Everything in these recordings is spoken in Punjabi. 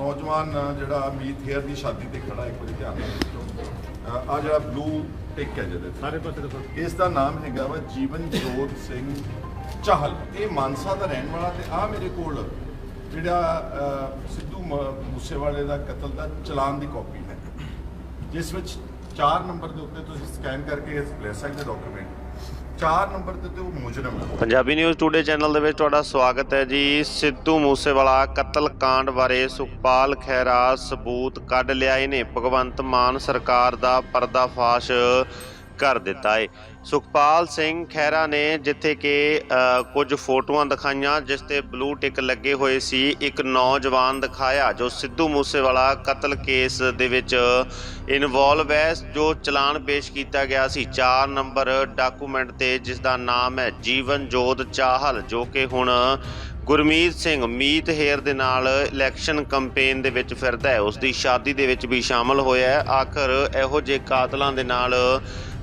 ਨੌਜਵਾਨ ਜਿਹੜਾ ਮੀਤ ਹੇਅਰ ਦੀ ਸ਼ਾਦੀ ਤੇ ਖੜਾ ਇੱਕ ਵਾਰੀ ਧਿਆਨ ਨਾਲ ਦੇਖੋ। ਆ ਜਿਹੜਾ ਬਲੂ ਟਿਕ ਹੈ ਜਿਹਦੇ ਸਾਰੇ ਪਾਸੇ ਦੇਖੋ। ਇਸ ਦਾ ਨਾਮ ਹੈਗਾ ਵਾ ਜੀਵਨ ਜੋਤ ਸਿੰਘ ਚਾਹਲ। ਇਹ ਮਾਨਸਾ ਦਾ ਰਹਿਣ ਵਾਲਾ ਤੇ ਆ ਮੇਰੇ ਕੋਲ ਜਿਹੜਾ ਸਿੱਧੂ ਮੂਸੇਵਾਲੇ ਦਾ ਕਤਲ ਦਾ ਚਲਾਨ ਦੀ ਕਾਪੀ ਹੈ। ਜਿਸ ਵਿੱਚ 4 ਨੰਬਰ ਦੇ ਉੱਤੇ ਤੁਸੀਂ ਸਕੈਨ ਕਰਕੇ ਲੈ ਸਕਦੇ ਡਾਕੂਮੈਂਟ 4 ਨੰਬਰ ਤੇ ਤੇ ਉਹ ਮੁਜਰਮ ਹੈ ਪੰਜਾਬੀ ਨਿਊਜ਼ ਟੂਡੇ ਚੈਨਲ ਦੇ ਵਿੱਚ ਤੁਹਾਡਾ ਸਵਾਗਤ ਹੈ ਜੀ। ਸਿੱਧੂ ਮੂਸੇਵਾਲਾ ਕਤਲ ਕਾਂਡ ਬਾਰੇ ਸੁਖਪਾਲ ਖਹਿਰਾ ਸਬੂਤ ਕੱਢ ਲਿਆਏ ਨੇ। ਭਗਵੰਤ ਮਾਨ ਸਰਕਾਰ ਦਾ ਪਰਦਾਫਾਸ਼ ਕਰ ਦਿੱਤਾ ਹੈ ਸੁਖਪਾਲ ਸਿੰਘ ਖਹਿਰਾ ਨੇ ਜਿੱਥੇ ਕਿ ਕੁਝ ਫੋਟੋਆਂ ਦਿਖਾਈਆਂ, ਜਿਸ ਤੇ ਬਲੂ ਟਿਕ ਲੱਗੇ ਹੋਏ ਸੀ, ਇੱਕ ਨੌਜਵਾਨ ਦਿਖਾਇਆ, ਜੋ ਸਿੱਧੂ ਮੂਸੇਵਾਲਾ ਕਤਲ ਕੇਸ ਦੇ ਵਿੱਚ ਇਨਵੋਲਵ ਹੈ, ਜੋ ਚਲਾਨ ਪੇਸ਼ ਕੀਤਾ ਗਿਆ ਸੀ। 4 ਨੰਬਰ ਡਾਕੂਮੈਂਟ ਤੇ ਜਿਸ ਦਾ ਨਾਮ ਹੈ ਜੀਵਨ ਜੋਤ ਚਾਹਲ, ਜੋ ਕਿ ਹੁਣ ਗੁਰਮੀਤ ਸਿੰਘ, ਮੀਤ ਹੇਰ ਦੇ ਨਾਲ ਇਲੈਕਸ਼ਨ ਕੈਂਪੇਨ ਦੇ ਵਿੱਚ ਫਿਰਦਾ ਹੈ। ਉਸ ਦੀ ਸ਼ਾਦੀ ਦੇ ਵਿੱਚ ਵੀ ਸ਼ਾਮਲ ਹੋਇਆ ਹੈ। ਆਖਰ ਇਹੋ ਜਿਹੇ ਕਾਤਲਾਂ ਦੇ ਨਾਲ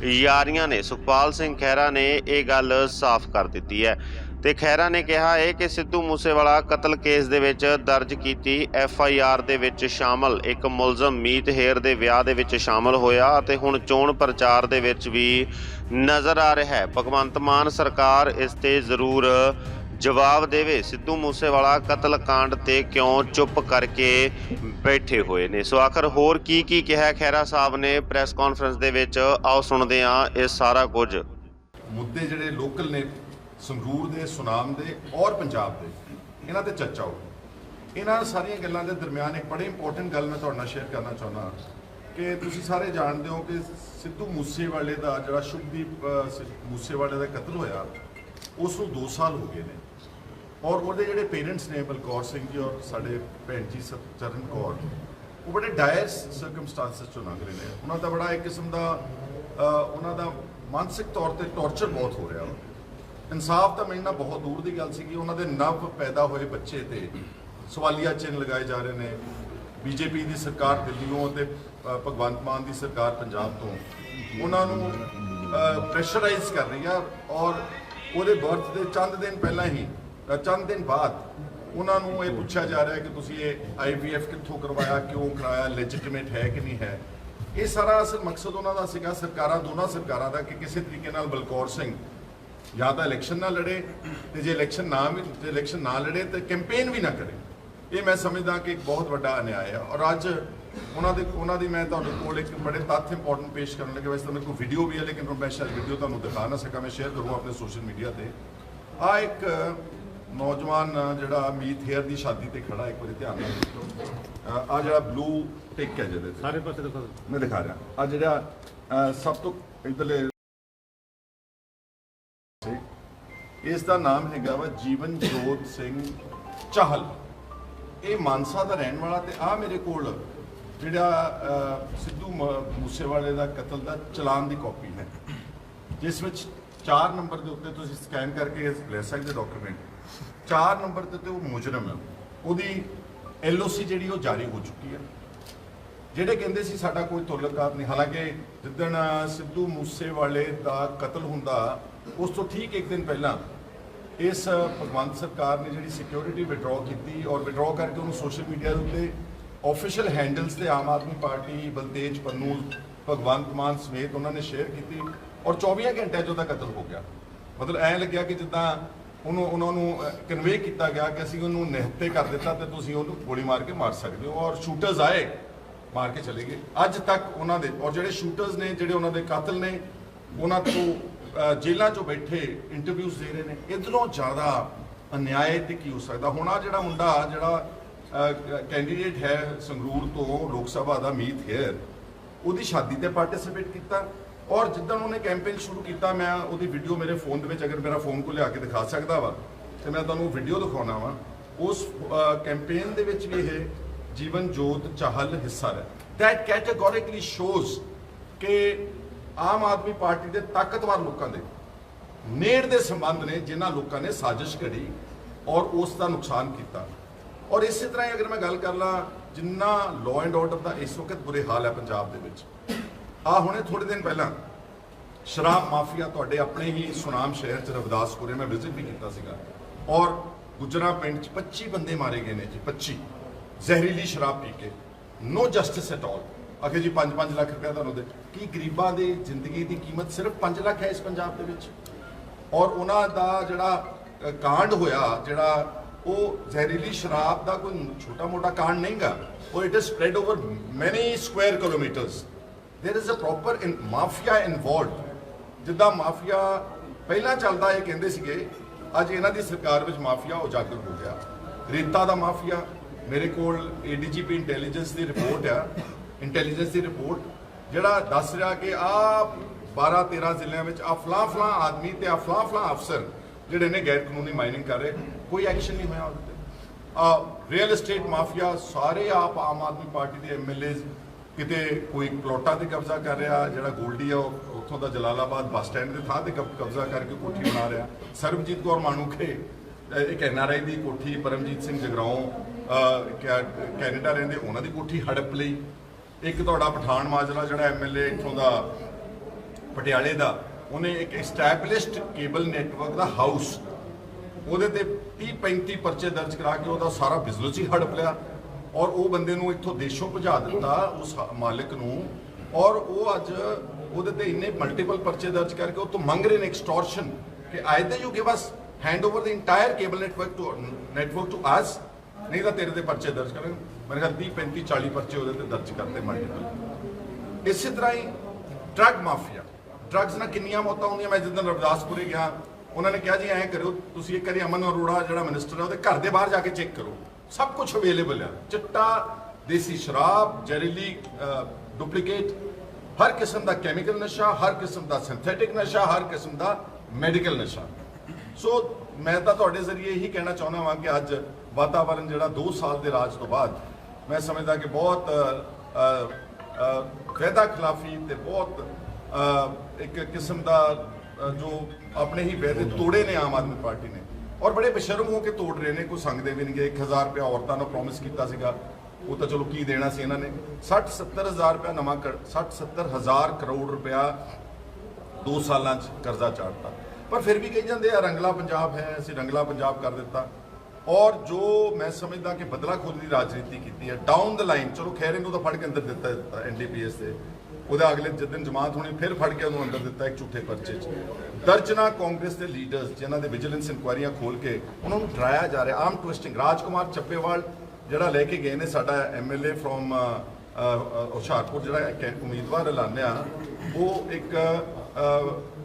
ਯਾਰੀਆਂ ਨੇ, ਸੁਖਪਾਲ ਸਿੰਘ ਖਹਿਰਾ ਨੇ ਇਹ ਗੱਲ ਸਾਫ਼ ਕਰ ਦਿੱਤੀ ਹੈ। ਤੇ ਖਹਿਰਾ ਨੇ ਕਿਹਾ ਹੈ ਕਿ ਸਿੱਧੂ ਮੂਸੇਵਾਲਾ ਕਤਲ ਕੇਸ ਦੇ ਵਿੱਚ ਦਰਜ ਕੀਤੀ ਐਫ ਆਈ ਆਰ ਦੇ ਵਿੱਚ ਸ਼ਾਮਲ, ਇੱਕ ਮੁਲਜ਼ਮ ਮੀਤ ਹੇਰ ਦੇ ਵਿਆਹ ਦੇ ਵਿੱਚ ਸ਼ਾਮਲ ਹੋਇਆ ਅਤੇ ਹੁਣ ਚੋਣ ਪ੍ਰਚਾਰ ਦੇ ਵਿੱਚ ਵੀ ਨਜ਼ਰ ਆ ਰਿਹਾ ਹੈ। ਭਗਵੰਤ ਮਾਨ ਸਰਕਾਰ ਇਸ ਤੇ ਜ਼ਰੂਰ ਜਵਾਬ ਦੇਵੇ। ਸਿੱਧੂ ਮੂਸੇਵਾਲਾ ਕਤਲ ਕਾਂਡ ਤੇ ਕਿਉਂ ਚੁੱਪ ਕਰਕੇ ਬੈਠੇ ਹੋਏ ਨੇ? ਸੋ ਆਖਰ ਹੋਰ ਕੀ ਕੀ ਕਿਹਾ ਖਹਿਰਾ ਸਾਹਿਬ ਨੇ ਪ੍ਰੈਸ ਕਾਨਫਰੰਸ ਦੇ ਵਿੱਚ। ਆਓ ਸੁਣਦੇ ਹਾਂ ਇਹ ਸਾਰਾ ਕੁਝ। ਮੁੱਦੇ ਜਿਹੜੇ ਲੋਕਲ ਨੇ, ਸੰਗਰੂਰ ਦੇ, ਸੁਨਾਮ ਦੇ ਔਰ ਪੰਜਾਬ ਦੇ, ਇਹਨਾਂ ਤੇ ਚਰਚਾ ਹੋ ਇਹਨਾਂ ਸਾਰੀਆਂ ਗੱਲਾਂ ਦੇ ਦਰਮਿਆਨ ਇੱਕ ਬੜੀ ਇੰਪੋਰਟੈਂਟ ਗੱਲ ਮੈਂ ਤੁਹਾਡੇ ਨਾਲ ਸ਼ੇਅਰ ਕਰਨਾ ਚਾਹੁੰਦਾ ਕਿ ਤੁਸੀਂ ਸਾਰੇ ਜਾਣਦੇ ਹੋ ਕਿ ਸਿੱਧੂ ਮੂਸੇਵਾਲੇ ਦਾ ਜਿਹੜਾ ਸ਼ੁਭਦੀਪ ਮੂਸੇਵਾਲੇ ਦਾ ਕਤਲ ਹੋਇਆ, ਉਸ ਨੂੰ 2 ਸਾਲ ਹੋ ਗਏ ਨੇ। ਔਰ ਉਹਦੇ ਜਿਹੜੇ ਪੇਰੈਂਟਸ ਨੇ ਬਲਕੌਰ ਸਿੰਘ ਜੀ ਔਰ ਸਾਡੇ ਭੈਣ ਜੀ ਸਤ- ਚਰਨ ਕੌਰ, ਉਹ ਬੜੇ ਡਾਇਰ ਸਰਕਮਸਟੈਂਸਸ ਚੋਂ ਲੰਘ ਰਹੇ ਨੇ। ਉਹਨਾਂ ਦਾ ਬੜਾ ਇੱਕ ਕਿਸਮ ਦਾ ਉਹਨਾਂ ਦਾ ਮਾਨਸਿਕ ਤੌਰ ਤੇ ਟੌਰਚਰ ਬਹੁਤ ਹੋ ਰਿਹਾ ਇਨਸਾਫ ਤਾਂ ਮਿਲਣਾ ਬਹੁਤ ਦੂਰ ਦੀ ਗੱਲ ਸੀਗੀ। ਉਹਨਾਂ ਦੇ ਨਵ ਪੈਦਾ ਹੋਏ ਬੱਚੇ ਤੇ ਸਵਾਲੀਆ ਚਿੰਨ੍ਹ ਲਗਾਏ ਜਾ ਰਹੇ ਨੇ। ਬੀਜੇਪੀ ਦੀ ਸਰਕਾਰ ਦਿੱਲੀੋਂ ਤੇ ਭਗਵੰਤ ਮਾਨ ਦੀ ਸਰਕਾਰ ਪੰਜਾਬ ਤੋਂ। ਉਹਨਾਂ ਨੂੰ ਪ੍ਰੈਸ਼ਰਾਈਜ਼ ਕਰ ਰਹੀ ਆ ਔਰ ਉਹਦੇ ਬਰਥ ਦੇ ਚੰਦ ਦਿਨ ਪਹਿਲਾਂ ਹੀ ਚੰਦ ਦਿਨ ਬਾਅਦ ਉਹਨਾਂ ਨੂੰ ਇਹ ਪੁੱਛਿਆ ਜਾ ਰਿਹਾ ਕਿ ਤੁਸੀਂ ਇਹ ਆਈਵੀਐਫ ਕਿੱਥੋਂ ਕਰਵਾਇਆ, ਕਿਉਂ ਕਰਾਇਆ ਲੈਜੀਟਿਮੇਟ ਹੈ ਕਿ ਨਹੀਂ ਹੈ? ਇਹ ਸਾਰਾ ਅਸਲ ਮਕਸਦ ਉਹਨਾਂ ਦਾ ਸੀਗਾ, ਸਰਕਾਰਾਂ, ਦੋਨਾਂ ਸਰਕਾਰਾਂ ਦਾ ਕਿ ਕਿਸੇ ਤਰੀਕੇ ਨਾਲ ਬਲਕੌਰ ਸਿੰਘ ਜਾਂ ਤਾਂ ਇਲੈਕਸ਼ਨ ਨਾ ਲੜੇ ਤੇ ਜੇ ਇਲੈਕਸ਼ਨ ਨਾ ਵੀ ਜੇ ਇਲੈਕਸ਼ਨ ਨਾ ਲੜੇ ਤੇ ਕੈਂਪੇਨ ਵੀ ਨਾ ਕਰੇ। ਇਹ ਮੈਂ ਸਮਝਦਾ ਕਿ ਇੱਕ ਬਹੁਤ ਵੱਡਾ ਅਨਿਆਏ ਹੈ ਔਰ ਅੱਜ ਉਹਨਾਂ ਦੇ ਉਹਨਾਂ ਦੀ ਮੈਂ ਤੁਹਾਡੇ ਕੋਲ ਇੱਕ ਬੜੇ ਤੱਥ ਇੰਪੋਰਟੈਂਟ ਪੇਸ਼ ਕਰਨ ਲੱਗੇ। ਵੈਸੇ ਤਾਂ ਮੇਰੇ ਕੋਲ ਵੀਡੀਓ ਵੀ ਹੈ, ਲੇਕਿਨ ਮੈਂ ਸ਼ਾਇਦ ਵੀਡੀਓ ਤੁਹਾਨੂੰ ਦਿਖਾ ਨਾ ਸਕਾਂ। ਮੈਂ ਸ਼ੇਅਰ ਕਰੂੰ ਆਪਣੇ ਸੋਸ਼ਲ ਮੀਡੀਆ ਤੇ। ਆ ਇੱਕ ਨੌਜਵਾਨ ਜਿਹੜਾ ਮੀਤ ਹੇਅਰ ਦੀ ਸ਼ਾਦੀ ਤੇ ਖੜਾ ਇੱਕ ਵਾਰੀ ਧਿਆਨ ਨਾਲ ਦੇਖੋ। ਆ ਜਿਹੜਾ ਬਲੂ ਟਿਕ ਹੈ ਜਿਹਦੇ ਤੇ। ਸਾਰੇ ਪਾਸੇ ਦੇਖੋ ਮੈਂ ਦਿਖਾ ਰਿਹਾ। ਆ ਜਿਹੜਾ ਸਭ ਤੋਂ ਇਧਰਲੇ ਇਸ ਦਾ ਨਾਮ ਹੈਗਾ ਵਾ ਜੀਵਨ ਜੋਤ ਸਿੰਘ ਚਾਹਲ। ਇਹ ਮਾਨਸਾ ਦਾ ਰਹਿਣ ਵਾਲਾ ਤੇ ਆ ਮੇਰੇ ਕੋਲ ਜਿਹੜਾ ਸਿੱਧੂ ਮੂਸੇਵਾਲੇ ਦਾ ਕਤਲ ਦਾ ਚਲਾਨ ਦੀ ਕਾਪੀ ਹੈ। ਜਿਸ ਵਿੱਚ 4 ਨੰਬਰ ਦੇ ਉੱਤੇ ਤੁਸੀਂ ਸਕੈਨ ਕਰਕੇ ਲੈ ਸਕਦੇ ਡਾਕੂਮੈਂਟ। 4 ਨੰਬਰ ਤੇ ਤੇ ਉਹ ਮੁਜਰਮ ਹੈ। ਉਹਦੀ ਐਲਓਸੀ ਜਿਹੜੀ ਉਹ ਜਾਰੀ ਹੋ ਚੁੱਕੀ ਹੈ। ਜਿਹੜੇ ਕਹਿੰਦੇ ਸੀ ਸਾਡਾ ਕੋਈ ਤੁਲਕਾਤ ਨਹੀਂ, ਹਾਲਾਂਕਿ ਜਿੱਦਣ ਸਿੱਧੂ ਮੂਸੇਵਾਲੇ ਦਾ ਕਤਲ ਹੁੰਦਾ, ਉਸ ਤੋਂ ਠੀਕ ਇੱਕ ਦਿਨ ਪਹਿਲਾਂ ਇਸ ਭਗਵੰਤ ਸਰਕਾਰ ਨੇ ਜਿਹੜੀ ਸਿਕਿਉਰਿਟੀ ਵਿਡਰਾਅ ਕੀਤੀ ਔਰ ਵਿਡਰਾਅ ਕਰਕੇ ਉਹਨੂੰ ਸੋਸ਼ਲ ਮੀਡੀਆ ਦੇ ਉੱਤੇ ਆਫੀਸ਼ੀਅਲ ਹੈਂਡਲਸ ਤੇ ਆਮ ਆਦਮੀ ਪਾਰਟੀ ਬਲਤੇਜ ਪੰਨੂ, ਭਗਵੰਤ ਮਾਨ ਸਮੇਤ ਉਹਨਾਂ ਨੇ ਸ਼ੇਅਰ ਕੀਤੀ ਔਰ 24 ਘੰਟਿਆਂ 'ਚ ਉਹਦਾ ਕਤਲ ਹੋ ਗਿਆ। ਮਤਲਬ ਐਂ ਲੱਗਿਆ ਕਿ ਜਿੱਦਾਂ ਉਹਨੂੰ, ਉਹਨਾਂ ਨੂੰ ਕਨਵੇ ਕੀਤਾ ਗਿਆ ਕਿ ਅਸੀਂ ਉਹਨੂੰ ਨਿਹੱਤੇ ਕਰ ਦਿੱਤਾ ਤੇ ਤੁਸੀਂ ਉਹਨੂੰ ਗੋਲੀ ਮਾਰ ਕੇ ਮਾਰ ਸਕਦੇ ਹੋ ਔਰ ਸ਼ੂਟਰਸ ਆਏ, ਮਾਰ ਕੇ ਚਲੇ ਗਏ। ਅੱਜ ਤੱਕ ਉਹਨਾਂ ਦੇ, ਔਰ ਜਿਹੜੇ ਸ਼ੂਟਰਸ ਨੇ, ਜਿਹੜੇ ਉਹਨਾਂ ਦੇ ਕਾਤਲ ਨੇ, ਉਹਨਾਂ ਤੋਂ ਜੇਲ੍ਹਾਂ 'ਚੋਂ ਬੈਠੇ ਇੰਟਰਵਿਊਜ਼ ਦੇ ਰਹੇ ਨੇ, ਇਧਰੋਂ ਜ਼ਿਆਦਾ ਅਨਿਆਏ ਤੇ ਕੀ ਹੋ ਸਕਦਾ? ਹੁਣ ਆ ਜਿਹੜਾ ਮੁੰਡਾ ਜਿਹੜਾ ਕੈਂਡੀਡੇਟ ਹੈ ਸੰਗਰੂਰ ਤੋਂ ਲੋਕ ਸਭਾ ਦਾ ਮੀਤ ਹੇਅਰ ਉਹਦੀ ਸ਼ਾਦੀ ਤੇ ਪਾਰਟਿਸਿਪੇਟ ਕੀਤਾ। ਔਰ ਜਿੱਦਣ ਉਹਨੇ ਕੈਂਪੇਨ ਸ਼ੁਰੂ ਕੀਤਾ, ਮੈਂ ਉਹਦੀ ਵੀਡੀਓ ਮੇਰੇ ਫੋਨ ਦੇ ਵਿੱਚ, ਅਗਰ ਮੇਰਾ ਫੋਨ ਕੋ ਲਿਆ ਕੇ ਦਿਖਾ ਸਕਦਾ ਵਾ, ਤੇ ਮੈਂ ਤੁਹਾਨੂੰ ਵੀਡੀਓ ਦਿਖਾਉਣਾ ਵਾ। ਉਸ ਕੈਂਪੇਨ ਦੇ ਵਿੱਚ ਵੀ ਇਹ ਜੀਵਨ ਜੋਤ ਚਾਹਲ ਹਿੱਸਾ ਹੈ ਦੈਟ ਕੈਟੇਗੋਰਿਕਲੀ ਸ਼ੋਜ਼ ਕਿ ਆਮ ਆਦਮੀ ਪਾਰਟੀ ਦੇ ਤਾਕਤਵਰ ਲੋਕਾਂ ਦੇ ਨੇੜ ਦੇ ਸੰਬੰਧ ਨੇ, ਜਿਨ੍ਹਾਂ ਲੋਕਾਂ ਨੇ ਸਾਜ਼ਿਸ਼ ਘੜੀ ਔਰ ਉਸ ਦਾ ਨੁਕਸਾਨ ਕੀਤਾ। ਔਰ ਇਸੇ ਤਰ੍ਹਾਂ ਹੀ ਅਗਰ ਮੈਂ ਗੱਲ ਕਰ ਲਾਂ, ਜਿੰਨਾ ਲਾਅ ਐਂਡ ਆਰਡਰ ਦਾ ਇਸ ਵਕਤ ਬੁਰੇ ਹਾਲ ਹੈ ਪੰਜਾਬ ਦੇ ਵਿੱਚ ਆ ਹੁਣੇ ਥੋੜੇ ਦਿਨ ਪਹਿਲਾਂ ਸ਼ਰਾਬ ਮਾਫੀਆ ਤੁਹਾਡੇ ਆਪਣੇ ਹੀ ਸੁਨਾਮ ਸ਼ਹਿਰ ਚ ਰਵਿਦਾਸਪੁਰੇ ਮੈਂ ਵਿਜ਼ਿਟ ਵੀ ਕੀਤਾ ਸੀਗਾ। ਔਰ ਗੁਜਰਾ ਪਿੰਡ ਚ 25 ਬੰਦੇ ਮਾਰੇ ਗਏ ਨੇ ਜੀ 25 ਜ਼ਹਿਰੀਲੀ ਸ਼ਰਾਬ ਪੀ ਕੇ। ਨੋ ਜਸਟਿਸ ਐਟ ਆਲ ਅਖੇ ਜੀ 5-5 ਲੱਖ ਰੁਪਏ ਤੁਹਾਨੂੰ ਦੇ। ਕੀ ਗਰੀਬਾਂ ਦੀ ਜ਼ਿੰਦਗੀ ਦੀ ਕੀਮਤ ਸਿਰਫ 5 ਲੱਖ ਹੈ ਇਸ ਪੰਜਾਬ ਦੇ ਵਿੱਚ? ਔਰ ਉਹਨਾਂ ਦਾ ਜਿਹੜਾ ਕਾਂਡ ਹੋਇਆ, ਜਿਹੜਾ ਉਹ ਜ਼ਹਿਰੀਲੀ ਸ਼ਰਾਬ ਦਾ ਕੋਈ ਛੋਟਾ ਮੋਟਾ ਕਾਂਡ ਨਹੀਂਗਾ। ਉਹ it is spread over many square kilometers there is a proper in mafia involved. ਜਿੱਦਾਂ ਮਾਫੀਆ ਪਹਿਲਾਂ ਚੱਲਦਾ ਇਹ ਕਹਿੰਦੇ ਸੀਗੇ, ਅੱਜ ਇਹਨਾਂ ਦੀ ਸਰਕਾਰ ਵਿੱਚ ਮਾਫੀਆ ਉਜਾਗਰ ਹੋ ਗਿਆ। ਰੇਤਾ ਦਾ ਮਾਫੀਆ ਮੇਰੇ ਕੋਲ ਏਡੀਜੀਪੀ ਇੰਟੈਲੀਜੈਂਸ ਦੀ ਰਿਪੋਰਟ ਆ। ਇੰਟੈਲੀਜੈਂਸ ਦੀ ਰਿਪੋਰਟ ਜਿਹੜਾ ਦੱਸ ਰਿਹਾ ਕਿ ਆ 12 13 ਜ਼ਿਲ੍ਹਿਆਂ ਵਿੱਚ ਆ ਫਲਾ ਆਦਮੀ ਤੇ ਆ ਫਲਾ ਫਲਾ ਅਫਸਰ ਜਿਹੜੇ ਨੇ ਗੈਰ ਕਾਨੂੰਨੀ ਮਾਈਨਿੰਗ ਕਰ ਰਹੇ, ਕੋਈ ਐਕਸ਼ਨ ਨਹੀਂ ਹੋਇਆ ਉਹਦੇ ਤੇ। ਆ ਰੀਅਲ ਏਸਟੇਟ ਮਾਫੀਆ ਸਾਰੇ ਆਪ ਆਮ ਆਦਮੀ ਪਾਰਟੀ ਦੇ ਐਮਐਲਏਜ਼ ਕਿਤੇ ਕੋਈ ਪਲੋਟਾਂ ਤੇ ਕਬਜ਼ਾ ਕਰ ਰਿਹਾ, ਜਿਹੜਾ ਗੋਲਡੀ ਆ, ਉਹ ਉੱਥੋਂ ਦਾ ਜਲਾਲਾਬਾਦ ਬੱਸ ਸਟੈਂਡ ਦੇ ਥਾਂ ਤੇ ਕਬ- ਕਬਜ਼ਾ ਕਰਕੇ ਕੋਠੀ ਬਣਾ ਰਿਹਾ। ਸਰਬਜੀਤ ਕੌਰ ਮਾਨੂਖੇ ਅਹ ਇੱਕ ਐਨਆਰਆਈ ਦੀ ਕੋਠੀ, ਪਰਮਜੀਤ ਸਿੰਘ ਜਗਰਾਉਂ ਕੈ- ਕੈਨੇਡਾ ਰਹਿੰਦੇ, ਉਹਨਾਂ ਦੀ ਕੋਠੀ ਹੜਪ ਲਈ। ਇੱਕ ਤੁਹਾਡਾ ਪਠਾਨ ਮਾਜਰਾ, ਜਿਹੜਾ ਐਮਐਲਏ ਇੱਥੋਂ ਦਾ, ਪਟਿਆਲੇ ਦਾ, ਉਹਨੇ ਇੱਕ ਐਸਟੈਬਲਿਸ਼ਡ ਕੇਬਲ ਨੈਟਵਰਕ ਦਾ ਹਾਊਸ ਉਹਦੇ ਤੇ 30 35 ਪਰਚੇ ਦਰਜ ਕਰਾ ਕੇ ਉਹਦਾ ਸਾਰਾ ਬਿਜ਼ਨਸ ਹੀ ਹੜਪ ਲਿਆ। ਔਰ ਉਹ ਬੰਦੇ ਨੂੰ ਇੱਥੋਂ ਦੇਸ਼ੋਂ ਭਜਾ ਦਿੱਤਾ ਉਸ ਮਾਲਕ ਨੂੰ ਔਰ ਉਹ ਅੱਜ ਉਹਦੇ ਤੇ ਇੰਨੇ ਮਲਟੀਪਲ ਪਰਚੇ ਦਰਜ ਕਰਕੇ ਉਹ ਤੋਂ ਮੰਗ ਰਹੇ ਨੇ ਐਕਸਟੋਰਸ਼ਨ ਕਿ either you give us hand over the entire cable network to network to us ਨਹੀਂ ਤਾਂ ਤੇਰੇ ਤੇ ਪਰਚੇ ਦਰਜ ਕਰਾਂਗੇ ਮੇਰੇ ਖਿਆਲ 30 35 40 ਪਰਚੇ ਉਹਦੇ ਤੇ ਦਰਜ ਕਰਤੇ ਮਲਟੀਪਲ ਇਸੇ ਤਰ੍ਹਾਂ ਹੀ ਡਰੱਗ ਮਾਫੀਆ ਡਰੱਗਸ ਨਾਲ ਕਿੰਨੀਆਂ ਮੌਤਾਂ ਹੁੰਦੀਆਂ। ਮੈਂ ਜਿੱਦਣ ਰਵਿਦਾਸਪੁਰੇ ਗਿਆ, ਉਹਨਾਂ ਨੇ ਕਿਹਾ ਜੀ, ਐਂ ਕਰਿਓ, ਤੁਸੀਂ ਇੱਕ ਵਾਰੀ ਅਮਨ ਅਰੋੜਾ, ਜਿਹੜਾ ਮਿਨਿਸਟਰ ਹੈ ਉਹਦੇ ਘਰ ਦੇ ਬਾਹਰ ਜਾ ਕੇ ਚੈੱਕ ਕਰੋ। ਸਭ ਕੁਝ ਅਵੇਲੇਬਲ ਆ ਚਿੱਟਾ ਦੇਸੀ ਸ਼ਰਾਬ ਜ਼ਹਿਰੀਲੀ ਡੁਪਲੀਕੇਟ ਹਰ ਕਿਸਮ ਦਾ ਕੈਮੀਕਲ ਨਸ਼ਾ ਹਰ ਕਿਸਮ ਦਾ ਸਿੰਥੈਟਿਕ ਨਸ਼ਾ ਹਰ ਕਿਸਮ ਦਾ ਮੈਡੀਕਲ ਨਸ਼ਾ ਸੋ ਮੈਂ ਤਾਂ ਤੁਹਾਡੇ ਜ਼ਰੀਏ ਇਹੀ ਕਹਿਣਾ ਚਾਹੁੰਦਾ ਹਾਂ ਕਿ ਅੱਜ ਵਾਤਾਵਰਣ ਜਿਹੜਾ 2 ਸਾਲ ਦੇ ਰਾਜ ਤੋਂ ਬਾਅਦ ਮੈਂ ਸਮਝਦਾ ਕਿ ਬਹੁਤ ਅ, ਖਿਲਾਫੀ ਤੇ ਬਹੁਤ ਇੱਕ ਕਿਸਮ ਦਾ ਜੋ ਆਪਣੇ ਹੀ ਵਾਅਦੇ ਤੋੜੇ ਨੇ ਆਮ ਆਦਮੀ ਪਾਰਟੀ ਨੇ ਔਰ ਬੜੇ ਬੇਸ਼ਰਮ ਹੋ ਕੇ ਤੋੜ ਰਹੇ ਨੇ, ਕੋਈ ਸੰਗਦੇ ਵੀ ਨਹੀਂਗੇ 1000 ਰੁਪਇਆ ਔਰਤਾਂ ਨੂੰ ਪ੍ਰੋਮਿਸ ਕੀਤਾ ਸੀਗਾ। ਉਹ ਤਾਂ ਚਲੋ ਕੀ ਦੇਣਾ ਸੀ ਇਹਨਾਂ ਨੇ? 60 70000 ਰੁਪਇਆ ਨਵਾਂ 60 70000 ਕਰੋੜ ਰੁਪਇਆ ਦੋ ਸਾਲਾਂ 'ਚ ਕਰਜ਼ਾ ਚਾੜਤਾ। ਪਰ ਫਿਰ ਵੀ ਕਹੀ ਜਾਂਦੇ ਆ, ਰੰਗਲਾ ਪੰਜਾਬ ਹੈ, ਅਸੀਂ ਰੰਗਲਾ ਪੰਜਾਬ ਕਰ ਦਿੱਤਾ। ਔਰ ਜੋ ਮੈਂ ਸਮਝਦਾ ਕਿ ਬਦਲਾ ਖੋਲ ਦੀ ਰਾਜਨੀਤੀ ਕੀਤੀ ਹੈ ਡਾਊਨ ਦ ਲਾਈਨ ਚਲੋ ਖੈਰ ਇਹਨੂੰ ਤਾਂ ਫੜ ਕੇ ਅੰਦਰ ਦਿੱਤਾ ਦਿੱਤਾ ਐਨਡੀਪੀਐਸ ਦੇ ਉਹਦਾ ਅਗਲੇ ਦਿਨ ਜਮਾਤ ਹੋਣੀ, ਫਿਰ ਫੜ ਕੇ ਉਹਨੂੰ ਅੰਦਰ ਦਿੱਤਾ ਇੱਕ ਝੂਠੇ ਪਰਚੇ 'ਚ। ਦਰਜਨਾ ਕਾਂਗਰਸ ਦੇ ਲੀਡਰਸ ਜਿਨ੍ਹਾਂ ਦੇ ਵਿਜੀਲੈਂਸ ਇਨਕੁਆਇਰੀਆਂ ਖੋਲ ਕੇ ਉਹਨਾਂ ਨੂੰ ਡਰਾਇਆ ਜਾ ਰਿਹਾ, ਆਮ ਟਵਿਸਟਿੰਗ ਰਾਜਕੁਮਾਰ ਚੱਪੇਵਾਲ, ਜਿਹੜਾ ਲੈ ਕੇ ਗਏ ਨੇ ਸਾਡਾ ਐਮਐਲਏ ਫਰੋਮ ਹੁਸ਼ਿਆਰਪੁਰ, ਜਿਹੜਾ ਇੱਕ ਉਮੀਦਵਾਰ ਐਲਾਨਿਆ, ਉਹ ਇੱਕ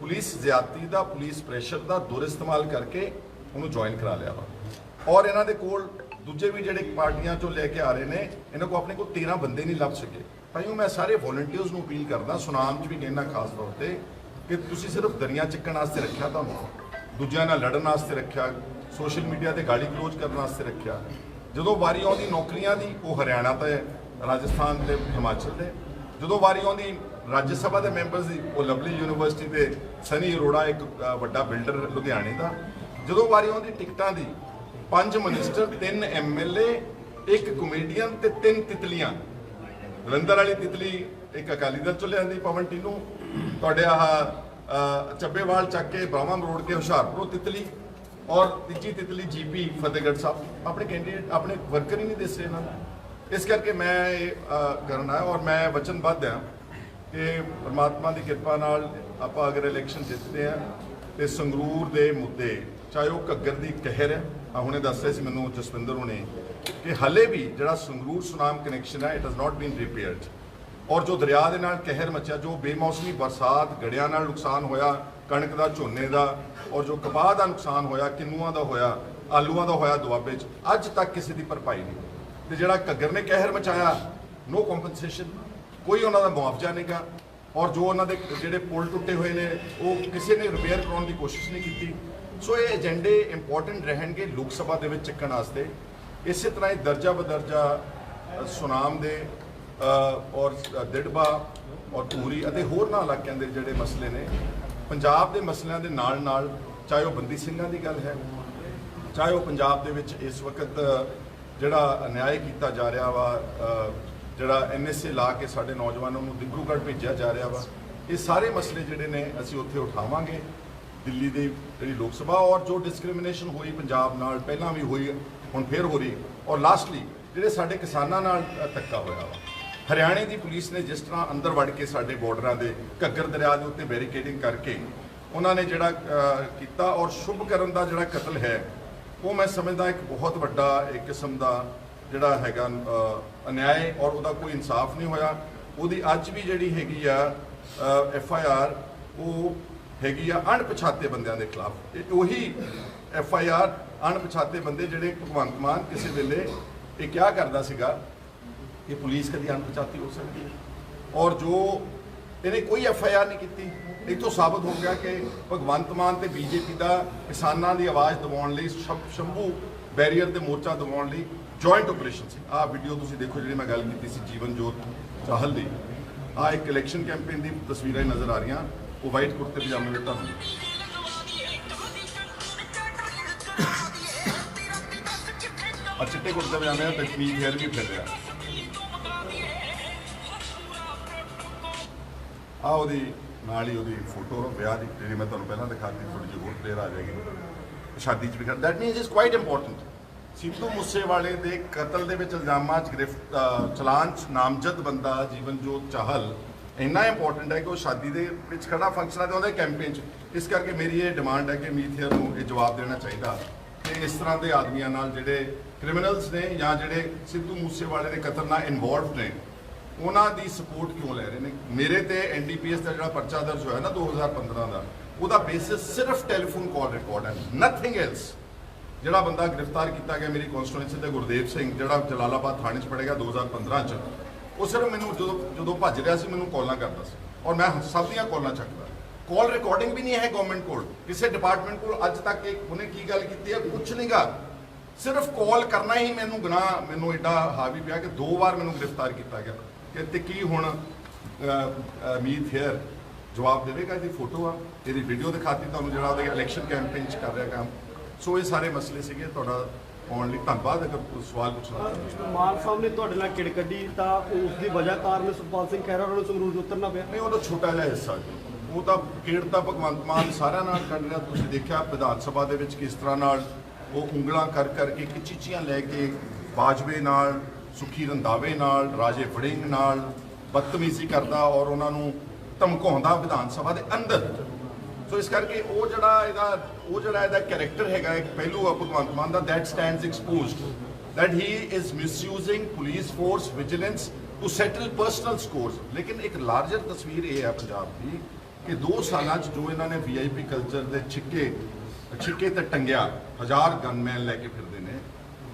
ਪੁਲਿਸ ਜ਼ਿਆਦਤੀ ਦਾ, ਪੁਲਿਸ ਪ੍ਰੈਸ਼ਰ ਦਾ ਦੁਰਇਸਤੇਮਾਲ ਕਰਕੇ ਉਹਨੂੰ ਜੁਆਇਨ ਕਰਾ ਲਿਆ ਵਾ। ਔਰ ਇਹਨਾਂ ਦੇ ਕੋਲ ਦੂਜੇ ਵੀ ਜਿਹੜੇ ਪਾਰਟੀਆਂ ਚੋਂ ਲੈ ਕੇ ਆ ਰਹੇ ਨੇ, ਇਹਨਾਂ ਕੋ ਆਪਣੇ ਕੋਲ 13 ਬੰਦੇ ਨਹੀਂ ਲੱਭ ਸਕੇ। ਭਾਈਓ ਮੈਂ ਸਾਰੇ ਵੋਲੰਟੀਅਰਸ ਨੂੰ ਅਪੀਲ ਕਰਦਾ, ਸੁਨਾਮ ਚ ਵੀ ਕਹਿੰਦਾ ਖਾਸ ਤੌਰ ਤੇ, ਕਿ ਤੁਸੀਂ ਸਿਰਫ ਦਰੀਆਂ ਚੱਕਣ ਵਾਸਤੇ ਰੱਖਿਆ ਤੁਹਾਨੂੰ ਦੂਜਿਆਂ ਨਾਲ ਲੜਨ ਵਾਸਤੇ ਰੱਖਿਆ ਸੋਸ਼ਲ ਮੀਡੀਆ ਤੇ ਗਾਲੀ ਗਲੋਚ ਕਰਨ ਵਾਸਤੇ ਰੱਖਿਆ। ਜਦੋਂ ਵਾਰੀ ਆਉਂਦੀ ਨੌਕਰੀਆਂ ਦੀ, ਉਹ ਹਰਿਆਣਾ ਤੇ, ਰਾਜਸਥਾਨ ਤੇ, ਹਿਮਾਚਲ ਦੇ ਜਦੋਂ ਵਾਰੀ ਆਉਂਦੀ ਰਾਜ ਸਭਾ ਦੇ ਮੈਂਬਰਸ ਦੀ, ਉਹ ਲਵਲੀ ਯੂਨੀਵਰਸਿਟੀ ਦੇ ਸਨੀ ਅਰੋੜਾ ਇੱਕ ਵੱਡਾ ਬਿਲਡਰ ਲੁਧਿਆਣੇ ਦਾ। ਜਦੋਂ ਵਾਰੀ ਆਉਂਦੀ ਟਿਕਟਾਂ ਦੀ, ਪੰਜ ਮਿਨਿਸਟਰ ਤਿੰਨ ਐਮਐਲਏ ਇੱਕ ਕਮੇਡੀਅਨ ਤੇ ਤਿੰਨ ਤਿਤਲੀਆਂ। ਜਲੰਧਰ ਵਾਲੀ ਤਿਤਲੀ ਇੱਕ ਅਕਾਲੀ ਦਲ ਚੋਂ ਲਿਆਂਦੀ, ਪਵਨ ਟੀਨੂ। ਤੁਹਾਡੇ ਆਹ ਚੱਬੇਵਾਲ ਚੱਕ ਕੇ ਬਾਵਾ ਮਰੋੜ ਕੇ ਹੁਸ਼ਿਆਰਪੁਰੋਂ ਤਿਤਲੀ ਔਰ ਤੀਜੀ ਤਿਤਲੀ ਜੀਪੀ ਫਤਿਹਗੜ੍ਹ ਸਾਹਿਬ। ਆਪਣੇ ਕੈਂਡੀਡੇਟ ਆਪਣੇ ਵਰਕਰ ਹੀ ਨਹੀਂ ਦਿਸ ਰਹੇ ਇਹਨਾਂ ਨੂੰ ਇਸ ਕਰਕੇ ਮੈਂ ਇਹ ਕਰਨਾ ਔਰ ਮੈਂ ਵਚਨਬੱਧ ਹਾਂ ਕਿ ਪਰਮਾਤਮਾ ਦੀ ਕਿਰਪਾ ਨਾਲ ਆਪਾਂ ਅਗਰ ਇਲੈਕਸ਼ਨ ਜਿੱਤਦੇ ਆ ਤੇ ਸੰਗਰੂਰ ਦੇ ਮੁੱਦੇ, ਚਾਹੇ ਉਹ ਘੱਗਰ ਦੀ ਕਹਿਰ ਹੈ ਆ ਹੁਣੇ ਦੱਸਿਆ ਸੀ ਮੈਨੂੰ ਜਸਵਿੰਦਰ ਹੁਣੇ ਕਿ ਹਲੇ ਵੀ ਜਿਹੜਾ ਸੰਗਰੂਰ ਸੁਨਾਮ ਕਨੈਕਸ਼ਨ ਹੈ it has not been repaired ਔਰ ਜੋ ਦਰਿਆ ਦੇ ਨਾਲ ਕਹਿਰ ਮਚਿਆ, ਜੋ ਬੇਮੌਸਮੀ ਬਰਸਾਤ ਗੜਿਆਂ ਨਾਲ ਨੁਕਸਾਨ ਹੋਇਆ, ਕਣਕ ਦਾ, ਝੋਨੇ ਦਾ, ਔਰ ਜੋ ਕਪਾਹ ਦਾ ਨੁਕਸਾਨ ਹੋਇਆ, ਕਿੰਨੂਆਂ ਦਾ ਹੋਇਆ, ਆਲੂਆਂ ਦਾ ਹੋਇਆ ਦੁਆਬੇ 'ਚ, ਅੱਜ ਤੱਕ ਕਿਸੇ ਦੀ ਭਰਪਾਈ ਨਹੀਂ ਤੇ ਜਿਹੜਾ ਘੱਗਰ ਨੇ ਕਹਿਰ ਮਚਾਇਆ ਨੋ ਕੰਪਨਸੇਸ਼ਨ ਕੋਈ ਉਹਨਾਂ ਦਾ ਮੁਆਵਜ਼ਾ ਨਹੀਂਗਾ ਔਰ ਜੋ ਉਹਨਾਂ ਦੇ ਜਿਹੜੇ ਪੁਲ ਟੁੱਟੇ ਹੋਏ ਨੇ, ਉਹ ਕਿਸੇ ਨੇ ਰਿਪੇਅਰ ਕਰਾਉਣ ਦੀ ਕੋਸ਼ਿਸ਼ ਨਹੀਂ ਕੀਤੀ। ਸੋ ਇਹ ਏਜੰਡੇ ਇੰਪੋਰਟੈਂਟ ਰਹਿਣਗੇ ਲੋਕ ਸਭਾ ਦੇ ਵਿੱਚ ਚੱਕਣ ਵਾਸਤੇ। ਇਸੇ ਤਰ੍ਹਾਂ ਹੀ ਦਰਜਾ ਬਦਰਜਾ ਸੁਨਾਮ ਦੇ ਔਰ ਦਿੜਬਾ ਔਰ ਧੂਰੀ ਅਤੇ ਹੋਰ ਨਾ ਇਲਾਕਿਆਂ ਦੇ ਜਿਹੜੇ ਮਸਲੇ ਨੇ ਪੰਜਾਬ ਦੇ ਮਸਲਿਆਂ ਦੇ ਨਾਲ ਨਾਲ ਚਾਹੇ ਉਹ ਬੰਦੀ ਸਿੰਘਾਂ ਦੀ ਗੱਲ ਹੈ ਚਾਹੇ ਉਹ ਪੰਜਾਬ ਦੇ ਵਿੱਚ ਇਸ ਵਕਤ ਜਿਹੜਾ ਅਨਿਆਏ ਕੀਤਾ ਜਾ ਰਿਹਾ ਵਾ ਅ, ਜਿਹੜਾ ਐਨਐਸਏ ਲਾ ਕੇ ਸਾਡੇ ਨੌਜਵਾਨਾਂ ਨੂੰ ਦਿਬਰੂਗੜ੍ਹ ਭੇਜਿਆ ਜਾ ਰਿਹਾ ਵਾ ਇਹ ਸਾਰੇ ਮਸਲੇ ਜਿਹੜੇ ਨੇ ਅਸੀਂ ਉੱਥੇ ਉਠਾਵਾਂਗੇ। ਦਿੱਲੀ ਦੀ ਜਿਹੜੀ ਲੋਕ ਸਭਾ ਔਰ ਜੋ ਡਿਸਕ੍ਰਿਮੀਨੇਸ਼ਨ ਹੋਈ ਪੰਜਾਬ ਨਾਲ, ਪਹਿਲਾਂ ਵੀ ਹੋਈ, ਹੁਣ ਫੇਰ ਹੋ ਰਹੀ ਔਰ ਲਾਸਟਲੀ ਜਿਹੜੇ ਸਾਡੇ ਕਿਸਾਨਾਂ ਨਾਲ ਧੱਕਾ ਹੋਇਆ ਵਾ। ਹਰਿਆਣੇ ਦੀ ਪੁਲਿਸ ਨੇ ਜਿਸ ਤਰ੍ਹਾਂ ਅੰਦਰ ਵੜ ਕੇ ਸਾਡੇ ਬਾਰਡਰਾਂ ਦੇ ਘੱਗਰ ਦਰਿਆ ਦੇ ਉੱਤੇ ਬੈਰੀਕੇਡਿੰਗ ਕਰਕੇ ਉਹਨਾਂ ਨੇ ਜਿਹੜਾ ਕੀਤਾ ਔਰ ਸ਼ੁਭ ਕਰਨ ਦਾ ਜਿਹੜਾ ਕਤਲ ਹੈ, ਉਹ ਮੈਂ ਸਮਝਦਾ ਇੱਕ ਬਹੁਤ ਵੱਡਾ ਇੱਕ ਕਿਸਮ ਦਾ ਜਿਹੜਾ ਹੈਗਾ ਅਨਿਆਏ ਔਰ ਉਹਦਾ ਕੋਈ ਇਨਸਾਫ ਨਹੀਂ ਹੋਇਆ। ਉਹਦੀ ਅੱਜ ਵੀ ਜਿਹੜੀ ਹੈਗੀ ਆ ਐਫ ਆਈ ਆਰ ਉਹ ਹੈਗੀ ਆ ਅਣਪਛਾਤੇ ਬੰਦਿਆਂ ਦੇ ਖਿਲਾਫ। ਇਹ ਉਹੀ ਐਫ ਆਈ ਆਰ ਅਣਪਛਾਤੇ ਬੰਦੇ ਜਿਹੜੇ ਭਗਵੰਤ ਮਾਨ ਕਿਸੇ ਵੇਲੇ ਇਹ ਕਿਹਾ ਕਰਦਾ ਸੀਗਾ? ਕਿ ਪੁਲਿਸ ਕਦੀ ਅਣਪਛਾਤੀ ਹੋ ਸਕਦੀ ਹੈ? ਔਰ ਜੋ ਇਹਨੇ ਕੋਈ ਐਫ ਆਈ ਆਰ ਨਹੀਂ ਕੀਤੀ। ਇਹ ਤੋਂ ਸਾਬਤ ਹੋ ਗਿਆ ਕਿ ਭਗਵੰਤ ਮਾਨ ਤੇ ਬੀਜੇਪੀ ਦਾ ਕਿਸਾਨਾਂ ਦੀ ਆਵਾਜ਼ ਦਬਾਉਣ ਲਈ ਸ਼ੰ- ਸ਼ੰਭੂ ਬੈਰੀਅਰ ਤੇ ਮੋਰਚਾ ਦਬਾਉਣ ਲਈ ਜੁਆਇੰਟ ਆਪਰੇਸ਼ਨ ਸੀ। ਆਹ ਵੀਡੀਓ ਤੁਸੀਂ ਦੇਖੋ ਜਿਹੜੀ ਮੈਂ ਗੱਲ ਕੀਤੀ ਸੀ ਜੀਵਨ ਜੋਤ ਚਾਹਲ ਦੀ। ਆਹ ਇੱਕ ਇਲੈਕਸ਼ਨ ਕੈਂਪੇਨ ਦੀ ਤਸਵੀਰਾਂ ਹੀ ਨਜ਼ਰ ਆ ਰਹੀਆਂ। ਉਹ ਵਾਈਟ ਕੁੜਤੇ ਪਜਾਮੇ ਵਿੱਚ ਤੁਹਾਨੂੰ ਆ। ਚਿੱਟੇ ਕੁੜਤੇ ਪਜਾਮੇ ਤੇ ਕਮੀਜ਼ ਹੈਰ ਵੀ ਫਿਰ ਰਿਹਾ। ਆ ਉਹਦੀ ਨਾਲ ਹੀ ਉਹਦੀ ਫੋਟੋ, ਵਿਆਹ ਦੀ, ਜਿਹੜੀ ਮੈਂ ਤੁਹਾਨੂੰ ਪਹਿਲਾਂ ਦਿਖਾਤੀ ਥੋੜੀ ਜਿਹੀ ਹੋਰ ਕਲੀਅਰ ਆ ਜਾਏਗੀ। ਸ਼ਾਦੀ ਚ ਵੀ ਕਰ that means is quite important Sidhu ਮੂਸੇਵਾਲੇ ਦੇ ਕਤਲ ਦੇ ਵਿੱਚ ਇਲਜ਼ਾਮਾਂ ਚ ਗ੍ਰਿਫਤ ਚਲਾਨ ਚ ਨਾਮਜ਼ਦ ਬੰਦਾ ਜੀਵਨ ਜੀਵਨਜੋਤ ਚਾਹਲ ਇੰਨਾ ਇੰਪੋਰਟੈਂਟ ਹੈ ਕਿ ਉਹ ਸ਼ਾਦੀ ਦੇ ਵਿੱਚ ਖੜਾ ਫੰਕਸ਼ਨਾਂ ਦੇ ਉਹਦੇ ਕੈਂਪੇਨ ਚ। ਇਸ ਕਰਕੇ ਮੇਰੀ ਇਹ ਡਿਮਾਂਡ ਹੈ ਕਿ ਮੀਥੇਰ ਨੂੰ ਇਹ ਜਵਾਬ ਦੇਣਾ ਚਾਹੀਦਾ। ਕਿ ਇਸ ਤਰ੍ਹਾਂ ਦੇ ਆਦਮੀਆਂ ਨਾਲ ਜਿਹੜੇ ਕ੍ਰਿਮੀਨਲਸ ਨੇ ਜਾਂ ਜਿਹੜੇ ਸਿੱਧੂ ਮੂਸੇਵਾਲੇ ਦੇ ਕਤਲ ਨਾਲ ਇਨਵੋਲਵਡ ਨੇ, ਉਹਨਾਂ ਦੀ ਸਪੋਰਟ ਕਿਉਂ ਲੈ ਰਹੇ ਨੇ? ਮੇਰੇ ਤੇ ਐਨਡੀਪੀਐਸ ਦਾ ਜਿਹੜਾ ਪਰਚਾ ਦਰਜ ਹੋਇਆ ਨਾ 2015 ਦਾ, ਉਹਦਾ ਬੇਸਿਸ ਸਿਰਫ ਟੈਲੀਫੋਨ ਕਾਲ ਰਿਕਾਰਡ ਹੈ ਨਥਿੰਗ ਐਲਸ ਜਿਹੜਾ ਬੰਦਾ ਗ੍ਰਿਫਤਾਰ ਕੀਤਾ ਗਿਆ ਮੇਰੀ ਕਨਸਟੀਟੂਐਂਸੀ ਦੇ ਗੁਰਦੇਵ ਸਿੰਘ, ਜਿਹੜਾ ਜਲਾਲਾਬਾਦ ਥਾਣੇ 'ਚ ਪੜੇਗਾ 2015 'ਚ ਉਹ ਸਿਰਫ ਮੈਨੂੰ ਜਦੋਂ ਜਦੋਂ ਭੱਜ ਰਿਹਾ ਸੀ, ਮੈਨੂੰ ਕਾਲਾਂ ਕਰਦਾ ਸੀ। ਔਰ ਮੈਂ ਸਭ ਦੀਆਂ ਕਾਲਾਂ ਚੱਕਦਾ। ਕਾਲ ਰਿਕਾਰਡਿੰਗ ਵੀ ਨਹੀਂ ਹੈ ਗਵਰਨਮੈਂਟ ਕੋਲ। ਕਿਸੇ ਡਿਪਾਰਟਮੈਂਟ ਕੋਲ ਅੱਜ ਤੱਕ ਇਹ ਉਹਨੇ ਕੀ ਗੱਲ ਕੀਤੀ ਹੈ? ਕੁਝ ਨਹੀਂਗਾ ਸਿਰਫ ਕਾਲ ਕਰਨਾ ਹੀ ਮੈਨੂੰ ਗੁਨਾਹ ਮੈਨੂੰ ਐਡਾ ਹਾਵੀ ਪਿਆ ਕਿ ਦੋ ਵਾਰ ਮੈਨੂੰ ਗ੍ਰਿਫਤਾਰ ਕੀਤਾ ਗਿਆ। ਕਿ ਤੇ ਕੀ ਹੁਣ ਮੀਤ ਹੇਅਰ ਜਵਾਬ ਦੇਵੇਗਾ ਇਹਦੀ ਫੋਟੋ ਆ? ਇਹਦੀ ਵੀਡੀਓ ਦਿਖਾਤੀ ਤੁਹਾਨੂੰ ਜਿਹੜਾ ਉਹਦੇ ਇਲੈਕਸ਼ਨ ਕੈਂਪੇਨ ਚ ਕਰ ਰਿਹਾ ਕੰਮ? ਸੋ ਇਹ ਸਾਰੇ ਮਸਲੇ ਸੀਗੇ। ਤੁਹਾਡਾ ਆਉਣ ਲਈ ਧੰਨਵਾਦ ਅਗਰ ਕੋਈ ਸਵਾਲ ਪੁੱਛਣਾ ਮਾਨ ਸਾਹਿਬ ਨੇ ਤੁਹਾਡੇ ਨਾਲ ਕਿੜ ਕੱਢੀ ਤਾਂ ਉਸ ਦੀ ਵਜ੍ਹਾ ਕਾਰਨ ਸੁਖਪਾਲ ਸਿੰਘ ਖਹਿਰਾ ਨੂੰ ਸੰਗਰੂਰ ਉਤਰਨਾ ਪਿਆ। ਨਹੀਂ ਉਹ ਤਾਂ ਛੋਟਾ ਜਿਹਾ ਹਿੱਸਾ ਜੀ। ਉਹ ਤਾਂ ਕੀੜ ਤਾਂ ਭਗਵੰਤ ਮਾਨ ਸਾਰਿਆਂ ਨਾਲ ਕੱਢ ਰਿਹਾ ਤੁਸੀਂ ਦੇਖਿਆ ਵਿਧਾਨ ਸਭਾ ਦੇ ਵਿੱਚ ਕਿਸ ਤਰ੍ਹਾਂ ਨਾਲ ਉਹ ਉਂਗਲਾਂ ਕਰ ਕਰਕੇ ਕਿਚੀਚੀਆਂ ਲੈ ਕੇ ਬਾਜਵੇ ਨਾਲ ਸੁਖੀ ਰੰਧਾਵੇ ਨਾਲ ਰਾਜੇ ਵੜਿੰਗ ਨਾਲ ਬਦਤਮੀਜ਼ੀ ਕਰਦਾ ਔਰ ਉਹਨਾਂ ਨੂੰ ਧਮਕਾਉਂਦਾ ਵਿਧਾਨ ਸਭਾ ਦੇ ਅੰਦਰ। ਸੋ ਇਸ ਕਰਕੇ ਉਹ ਜਿਹੜਾ ਇਹਦਾ, ਉਹ ਜਿਹੜਾ ਇਹਦਾ ਕੈਰੈਕਟਰ ਹੈਗਾ, ਇੱਕ ਪਹਿਲੂ ਆ ਭਗਵੰਤ ਮਾਨ ਦਾ, that stands exposed, that he is misusing police force vigilance to settle personal scores. ਲੇਕਿਨ ਇੱਕ ਲਾਰਜਰ ਤਸਵੀਰ ਇਹ ਹੈ ਪੰਜਾਬ ਦੀ ਕਿ 2 ਸਾਲਾਂ 'ਚ ਜੋ ਇਹਨਾਂ ਨੇ ਵੀਆਈਪੀ ਕਲਚਰ ਦੇ ਛਿੱਕੇ ਛਿੱਕੇ ਤੇ ਟੰਗਿਆ, ਹਜ਼ਾਰ ਗਨਮੈਨ ਲੈ ਕੇ ਫਿਰਦੇ ਨੇ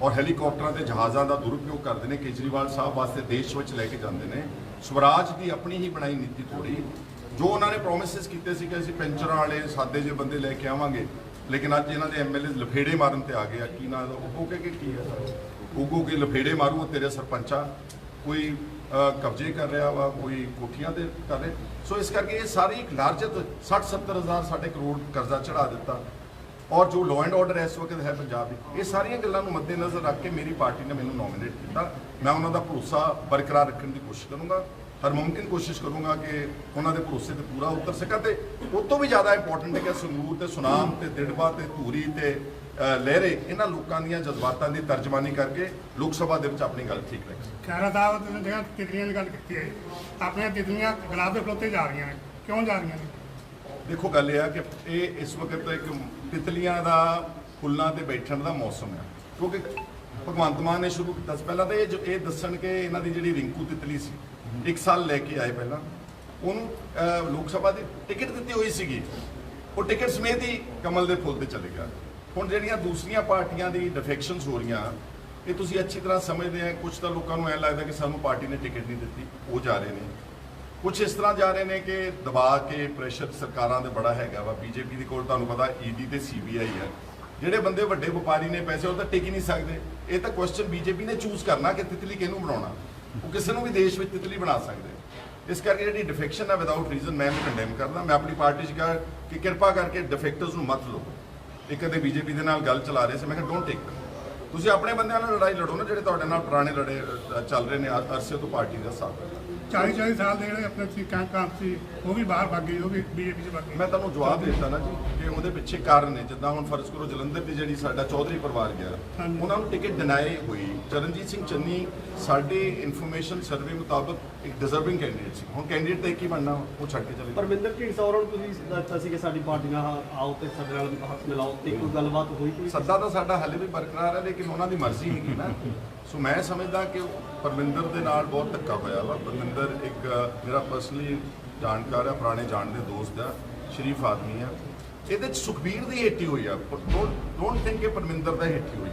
ਔਰ ਹੈਲੀਕਾਪਟਰਾਂ ਤੇ ਜਹਾਜ਼ਾਂ ਦਾ ਦੁਰਉਪਯੋਗ ਕਰਦੇ ਨੇ, ਕੇਜਰੀਵਾਲ ਸਾਹਿਬ ਵਾਸਤੇ ਦੇਸ਼ ਵਿੱਚ ਲੈ ਕੇ ਜਾਂਦੇ ਨੇ। ਸਵਰਾਜ ਦੀ ਆਪਣੀ ਹੀ ਬਣਾਈ ਨੀਤੀ ਥੋੜੀ ਜੋ ਉਹਨਾਂ ਨੇ ਪ੍ਰੋਮਿਸਸ ਕੀਤੇ ਸੀ ਕਿ ਅਸੀਂ ਪੈਂਚਰਾਂ ਵਾਲੇ ਸਾਦੇ ਜਿਹੇ ਬੰਦੇ ਲੈ ਕੇ ਆਵਾਂਗੇ। ਲੇਕਿਨ ਅੱਜ ਇਹਨਾਂ ਦੇ ਐਮਐਲਏ ਲਫੇੜੇ ਮਾਰਨ ਤੇ ਆ ਗਏ ਆ। ਕੀ ਨਾ ਦਾ ਉਹ ਕਿ ਕੀ ਹੈ ਉਹ ਕੇ ਲਫੇੜੇ ਮਾਰੂ ਤੇਰੇ ਸਰਪੰਚਾ ਕੋਈ ਕਬਜ਼ੇ ਕਰ ਰਿਹਾ ਵਾ, ਕੋਈ ਕੋਠੀਆਂ ਤੇ ਕਰ ਰਿਹਾ। ਸੋ ਇਸ ਕਰਕੇ ਇਹ ਸਾਰੀ ਇੱਕ ਲਾਰਜਰ 60 70 ਹਜ਼ਾਰ ਸਾਡੇ ਕਰੋੜ ਕਰਜ਼ਾ ਚੜਾ ਦਿੱਤਾ। ਔਰ ਜੋ ਲਾਅ ਐਂਡ ਆਰਡਰ ਇਸ ਵਕਤ ਹੈ ਪੰਜਾਬ ਦੀ ਇਹ ਸਾਰੀਆਂ ਗੱਲਾਂ ਨੂੰ ਮੱਦੇਨਜ਼ਰ ਰੱਖ ਕੇ ਮੇਰੀ ਪਾਰਟੀ ਨੇ ਮੈਨੂੰ ਨੋਮੀਨੇਟ ਕੀਤਾ। ਮੈਂ ਉਹਨਾਂ ਦਾ ਭਰੋਸਾ ਬਰਕਰਾਰ ਰੱਖਣ ਦੀ ਕੋਸ਼ਿਸ਼ ਕਰੂੰਗਾ। ਹਰ ਮੁਮਕਿਨ ਕੋਸ਼ਿਸ਼ ਕਰੂੰਗਾ ਕਿ ਉਹਨਾਂ ਦੇ ਭਰੋਸੇ ਤੇ ਪੂਰਾ ਉਤਰ ਸਕਾਂ ਤੇ ਉਸ ਤੋਂ ਵੀ ਜ਼ਿਆਦਾ ਇੰਪੋਰਟੈਂਟ ਹੈ ਕਿ ਸੰਗਰੂਰ ਤੇ ਸੁਨਾਮ ਤੇ ਦਿੜਬਾ ਤੇ ਧੂਰੀ ਤੇ ਲਹਿਰੇ ਇਹਨਾਂ ਲੋਕਾਂ ਦੀਆਂ ਜਜ਼ਬਾਤਾਂ ਦੀ ਤਰਜਮਾਨੀ ਕਰਕੇ ਲੋਕ ਸਭਾ ਦੇ ਵਿੱਚ ਆਪਣੀ ਗੱਲ ਠੀਕ ਰੱਖ। ਖੈਰਾ ਸਾਹਿਬ ਨੇ ਜਿਹੜਾ ਤਿਤਲੀਆਂ ਦੀ ਗੱਲ ਕੀਤੀ ਹੈ। ਆਪਣੀਆਂ ਤਿਤਲੀਆਂ ਗੁਲਾਬ ਦੇ ਫਲੋਤੇ ਜਾ ਰਹੀਆਂ ਨੇ। ਕਿਉਂ ਜਾ ਰਹੀਆਂ ਨੇ? ਦੇਖੋ ਗੱਲ ਇਹ ਆ ਕਿ ਇਹ ਇਸ ਵਕਤ ਇੱਕ ਤਿਤਲੀਆਂ ਦਾ ਫੁੱਲਾਂ ਤੇ ਬੈਠਣ ਦਾ ਮੌਸਮ ਹੈ। ਕਿਉਂਕਿ ਭਗਵੰਤ ਮਾਨ ਨੇ ਸ਼ੁਰੂ ਕੀਤਾ ਸੀ। ਪਹਿਲਾਂ ਤਾਂ ਇਹ ਜੋ- ਇਹ ਦੱਸਣ ਕਿ ਇਹਨਾਂ ਦੀ ਜਿਹੜੀ ਰਿੰਕੂ ਤਿਤਲੀ ਸੀ ਇੱਕ ਸਾਲ ਲੈ ਕੇ ਆਏ ਪਹਿਲਾਂ। ਉਹਨੂੰ ਅਹ, ਲੋਕ ਸਭਾ ਦੀ ਟਿਕਟ ਦਿੱਤੀ ਹੋਈ ਸੀਗੀ। ਉਹ ਟਿਕਟ ਸਮੇਤ ਹੀ ਕਮਲ ਦੇ ਫੁੱਲ ਤੇ ਚਲੇ ਗਿਆ। ਹੁਣ ਜਿਹੜੀਆਂ ਦੂਸਰੀਆਂ ਪਾਰਟੀਆਂ ਦੀ ਡਿਫੈਕਸ਼ਨਸ ਹੋ ਰਹੀਆਂ ਇਹ ਤੁਸੀਂ ਅੱਛੀ ਤਰ੍ਹਾਂ ਸਮਝਦੇ ਆ। ਕੁਝ ਤਾਂ ਲੋਕਾਂ ਨੂੰ ਐ ਲੱਗਦਾ ਕਿ ਸਾਨੂੰ ਪਾਰਟੀ ਨੇ ਟਿਕਟ ਨਹੀਂ ਦਿੱਤੀ। ਉਹ ਜਾ ਰਹੇ ਨੇ। ਕੁਝ ਇਸ ਤਰ੍ਹਾਂ ਜਾ ਰਹੇ ਨੇ ਕਿ ਦਬਾ ਕੇ ਪ੍ਰੈਸ਼ਰ ਸਰਕਾਰਾਂ ਦੇ ਬੜਾ ਹੈਗਾ ਵਾ। ਬੀਜੇਪੀ ਦੇ ਕੋਲ ਤੁਹਾਨੂੰ ਪਤਾ ਈਡੀ ਤੇ ਸੀਬੀਆਈ ਹੈ। ਜਿਹੜੇ ਬੰਦੇ ਵੱਡੇ ਵਪਾਰੀ ਨੇ ਪੈਸੇ, ਉਹ ਤਾਂ ਟਿਕ ਹੀ ਨਹੀਂ ਸਕਦੇ। ਇਹ ਤਾਂ ਕੁਐਸਚਨ ਬੀਜੇਪੀ ਨੇ ਚੂਜ਼ ਕਰਨਾ ਕਿ ਤਿਤਲੀ ਕਿਹਨੂੰ ਬਣਾਉਣਾ। ਉਹ ਕਿਸੇ ਨੂੰ ਵੀ ਦੇਸ਼ ਵਿੱਚ ਤਿਤਲੀ ਬਣਾ ਸਕਦੇ। ਇਸ ਕਰਕੇ ਜਿਹੜੀ ਡਿਫੈਕਸ਼ਨ ਹੈ ਵਿਦਆਊਟ ਰੀਜ਼ਨ ਮੈਂ ਇਹਨੂੰ ਕੰਡੈਮ ਕਰਦਾ। ਮੈਂ ਆਪਣੀ ਪਾਰਟੀ 'ਚ ਕਿਹਾ ਕਿ ਕਿਰਪਾ ਕਰਕੇ ਡਿਫੈਕਟਰਸ ਨੂੰ ਮਤ ਲਓ। ਇਹ ਕਦੇ ਬੀਜੇਪੀ ਦੇ ਨਾਲ ਗੱਲ ਚਲਾ ਰਹੇ ਸੀ, ਮੈਂ ਕਿਹਾ ਡੋਂਟ ਟੇਕ ਤੁਸੀਂ ਆਪਣੇ ਬੰਦਿਆਂ ਨਾਲ ਲੜਾਈ ਲੜੋ ਨਾ ਜਿਹੜੇ ਤੁਹਾਡੇ ਨਾਲ ਪੁਰਾਣੇ ਲੜੇ ਚੱਲ ਰਹੇ ਨੇ ਅਰਸੇ ਤੋਂ ਪਾਰਟੀ ਦਾ ਸਾਥ। 40 40 ਸਾਲ ਦੇ ਜਿਹੜੇ ਆਪਣੇ ਸੀ ਕੰਮ ਕੰਮ ਸੀ ਉਹ ਵੀ ਬਾਹਰ ਭੱਗ ਗਏ ਉਹ ਵੀ ਬੀਜੇਪੀ 'ਚ ਭੱਗ ਗਏ। ਮੈਂ ਤੁਹਾਨੂੰ ਜਵਾਬ ਦੇ ਦਿੱਤਾ ਨਾ ਜੀ ਕਿ ਉਹਦੇ ਪਿੱਛੇ ਕਾਰਨ ਨੇ ਜਿੱਦਾਂ ਹੁਣ ਫਰਜ਼ ਕਰੋ ਜਲੰਧਰ ਦੀ ਜਿਹੜੀ ਸਾਡਾ ਚੌਧਰੀ ਪਰਿਵਾਰ ਗਿਆ। ਉਹਨਾਂ ਨੂੰ ਟਿਕਟ ਡਿਨਾਈ ਹੋਈ। ਚਰਨਜੀਤ ਸਿੰਘ ਚੰਨੀ ਸਾਡੇ ਇਨਫੋਰਮੇਸ਼ਨ ਸਰਵੇ ਮੁਤਾਬਕ ਇੱਕ ਡਿਜ਼ਰਵਿੰਗ ਕੈਂਡੀਡੇਟ ਸੀ। ਹੁਣ ਕੈਂਡੀਡੇਟ ਤਾਂ ਹੀ ਬਣਨਾ ਉਹ ਛੱਡ ਕੇ ਚਲੇ ਪਰਮਿੰਦਰ ਢੀਂਡਸਾ ਹੋਰਾਂ ਨੂੰ ਤੁਸੀਂ ਦੱਸਿਆ ਸੀ ਕਿ ਸਾਡੀ ਪਾਰਟੀ ਨਾਲ ਆਓ ਤੇ ਸਾਡੇ ਨਾਲ ਹੱਥ ਮਿਲਾਓ ਤੇ ਕੋਈ ਗੱਲਬਾਤ ਹੋਈ ਕੋਈ? ਸੱਦਾ ਤਾਂ ਸਾਡਾ ਹਾਲੇ ਵੀ ਬਰਕਰਾਰ ਹੈ ਲੇਕਿਨ ਉਹਨਾਂ ਦੀ ਮਰਜ਼ੀ ਹੈਗੀ ਨਾ। ਸੋ ਮੈਂ ਸਮਝਦਾ ਕਿ ਪਰਮਿੰਦਰ ਦੇ ਨਾਲ ਬਹੁਤ ਧੱਕਾ ਹੋਇਆ ਵਾ। ਪਰਮਿੰਦਰ ਇੱਕ ਮੇਰਾ ਪਰਸਨਲੀ ਜਾਣਕਾਰ ਹੈ ਪੁਰਾਣੇ ਜਾਣ ਦੇ ਦੋਸਤ ਆ, ਸ਼ਰੀਫ ਆਦਮੀ ਆ। ਇਹਦੇ ਚ ਸੁਖਬੀਰ ਦੀ ਹੇਠੀ ਹੋਈ ਆ। ਡੋਂਟ ਡੋਂਟ ਥਿੰਕ ਕਿ ਪਰਮਿੰਦਰ ਦਾ ਹੇਠੀ ਹੋਈ।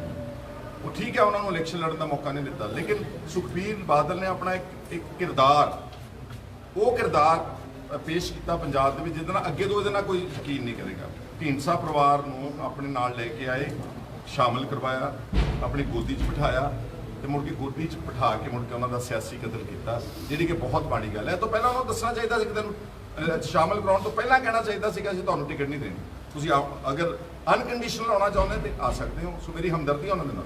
ਉਹ ਠੀਕ ਹੈ ਉਹਨਾਂ ਨੂੰ ਇਲੈਕਸ਼ਨ ਲੜਨ ਦਾ ਮੌਕਾ ਨਹੀਂ ਦਿੱਤਾ। ਲੇਕਿਨ ਸੁਖਬੀਰ ਬਾਦਲ ਨੇ ਆਪਣਾ ਇੱਕ ਇੱਕ ਕਿਰਦਾਰ, ਉਹ ਕਿਰਦਾਰ ਪੇਸ਼ ਕੀਤਾ ਪੰਜਾਬ ਦੇ ਵਿੱਚ, ਜਿਹਦੇ ਨਾਲ ਅੱਗੇ ਤੋਂ ਇਹਦੇ ਨਾਲ ਕੋਈ ਯਕੀਨ ਨਹੀਂ ਕਰੇਗਾ। ਢੀਂਡਸਾ ਪਰਿਵਾਰ ਨੂੰ ਆਪਣੇ ਨਾਲ ਲੈ ਕੇ ਆਏ। ਸ਼ਾਮਲ ਕਰਵਾਇਆ ਆਪਣੀ ਗੋਦੀ 'ਚ ਬਿਠਾਇਆ ਤੇ ਮੁੜ ਕੇ ਗੋਦੀ 'ਚ ਬਿਠਾ ਕੇ ਮੁੜ ਕੇ ਉਹਨਾਂ ਦਾ ਸਿਆਸੀ ਕਤਲ ਕੀਤਾ ਜਿਹੜੀ ਕਿ ਬਹੁਤ ਮਾੜੀ ਗੱਲ ਹੈ। ਇਹ ਤੋਂ ਪਹਿਲਾਂ ਉਹਨਾਂ ਨੂੰ ਦੱਸਣਾ ਚਾਹੀਦਾ ਸੀ ਕਿ ਤੈਨੂੰ ਅ, ਸ਼ਾਮਲ ਕਰਾਉਣ ਤੋਂ ਪਹਿਲਾਂ ਕਹਿਣਾ ਚਾਹੀਦਾ ਸੀਗਾ ਅਸੀਂ ਤੁਹਾਨੂੰ ਟਿਕਟ ਨਹੀਂ ਦੇਣੀ। ਤੁਸੀਂ ਆਓ- ਅਗਰ ਅਨਕੰਡੀਸ਼ਨਲ ਆਉਣਾ ਚਾਹੁੰਦੇ ਤੇ ਆ ਸਕਦੇ ਹੋ। ਸੋ ਮੇਰੀ ਹਮਦਰਦੀ ਹੈ ਉਹਨਾਂ ਦੇ ਨਾਲ।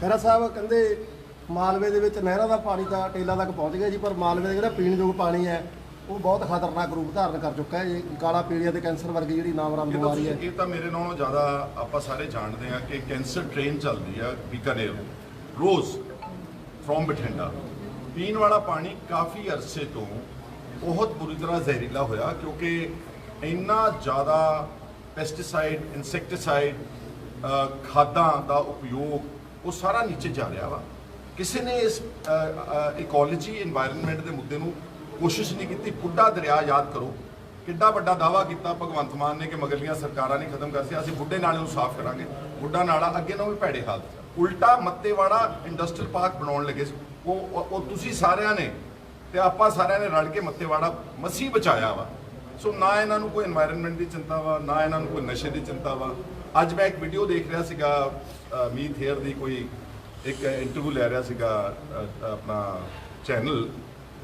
ਖਹਿਰਾ ਸਾਹਿਬ ਕਹਿੰਦੇ ਮਾਲਵੇ ਦੇ ਵਿੱਚ ਨਹਿਰਾਂ ਦਾ ਪਾਣੀ ਤਾਂ ਟੇਲਾ ਤੱਕ ਪਹੁੰਚ ਗਿਆ ਜੀ ਪਰ ਮਾਲਵੇ ਦਾ ਜਿਹੜਾ ਪੀਣਯੋਗ ਪਾਣੀ ਹੈ ਉਹ ਬਹੁਤ ਖਤਰਨਾਕ ਰੂਪ ਧਾਰਨ ਕਰ ਚੁੱਕਾ ਹੈ ਇਹ ਕਾਲਾ ਪੀਲੀਆ ਤੇ ਕੈਂਸਰ ਵਰਗੀ ਜਿਹੜੀ ਨਾਮਰਾਮ ਇਹ ਬਿਮਾਰੀ ਹੈ। ਇਹ ਤਾਂ ਮੇਰੇ ਨਾਲੋਂ ਜ਼ਿਆਦਾ ਆਪਾਂ ਸਾਰੇ ਜਾਣਦੇ ਆ ਕਿ ਕੈਂਸਰ ਟ੍ਰੇਨ ਚੱਲਦੀ ਆ ਬੀਕਾਨੇਰ ਰੋਜ਼ ਫਰੋਮ ਬਠਿੰਡਾ। ਪੀਣ ਵਾਲਾ ਪਾਣੀ ਕਾਫੀ ਅਰਸੇ ਤੋਂ ਬਹੁਤ ਬੁਰੀ ਤਰ੍ਹਾਂ ਜ਼ਹਿਰੀਲਾ ਹੋਇਆ ਕਿਉਂਕਿ ਇੰਨਾ ਜ਼ਿਆਦਾ ਪੈਸਟੀਸਾਈਡ ਇਨਸੈਕਟੀਸਾਈਡ ਖਾਦਾਂ ਦਾ ਉਪਯੋਗ ਉਹ ਸਾਰਾ ਨੀਚੇ ਜਾ ਰਿਹਾ ਵਾ। ਕਿਸੇ ਨੇ ਇਸ ਇਕੋਲੋਜੀ এনवायरमेंट ਦੇ ਮੁੱਦੇ ਨੂੰ ਕੋਸ਼ਿਸ਼ ਨਹੀਂ ਕੀਤੀ ਬੁੱਢਾ ਦਰਿਆ ਯਾਦ ਕਰੋ। ਕਿੱਡਾ ਵੱਡਾ ਦਾਵਾ ਕੀਤਾ ਭਗਵੰਤ ਮਾਨ ਨੇ ਕਿ ਮਗਰਲੀਆਂ ਸਰਕਾਰਾਂ ਨੇ ਖਤਮ ਕਰ ਕਰਤੀ, ਅਸੀਂ ਬੁੱਢੇ ਨਾਲੇ ਨੂੰ ਸਾਫ਼ ਕਰਾਂਗੇ। ਬੁੱਢਾ ਨਾਲਾ ਅੱਗੇ ਨਾਲੋਂ ਵੀ ਭੈੜੇ ਹਾਲਤ ਉਲਟਾ ਮੱਤੇਵਾੜਾ ਇੰਡਸਟਰੀਅਲ ਪਾਰਕ ਬਣਾਉਣ ਲੱਗੇ ਉਹ ਉਹ ਤੁਸੀਂ ਸਾਰਿਆਂ ਨੇ ਤੇ ਆਪਾਂ ਸਾਰਿਆਂ ਨੇ ਰਲ ਕੇ ਮੱਤੇਵਾੜਾ ਮੱਸੀ ਬਚਾਇਆ ਵਾ। ਸੋ ਨਾ ਇਹਨਾਂ ਨੂੰ ਕੋਈ এনवायरमेंट ਦੀ ਚਿੰਤਾ ਵਾ, ਨਾ ਇਹਨਾਂ ਨੂੰ ਕੋਈ ਨਸ਼ੇ ਦੀ ਚਿੰਤਾ ਵਾ। ਅੱਜ ਮੈਂ ਇੱਕ ਵੀਡੀਓ ਦੇਖ ਰਿਹਾ ਸੀਗਾ ਮੀਥ ਹੇਅਰ ਦੀ ਕੋਈ ਇੱਕ ਇੰਟਰਵਿਊ ਲੈ ਰਿਹਾ ਸੀਗਾ ਆਪਣਾ ਚੈਨਲ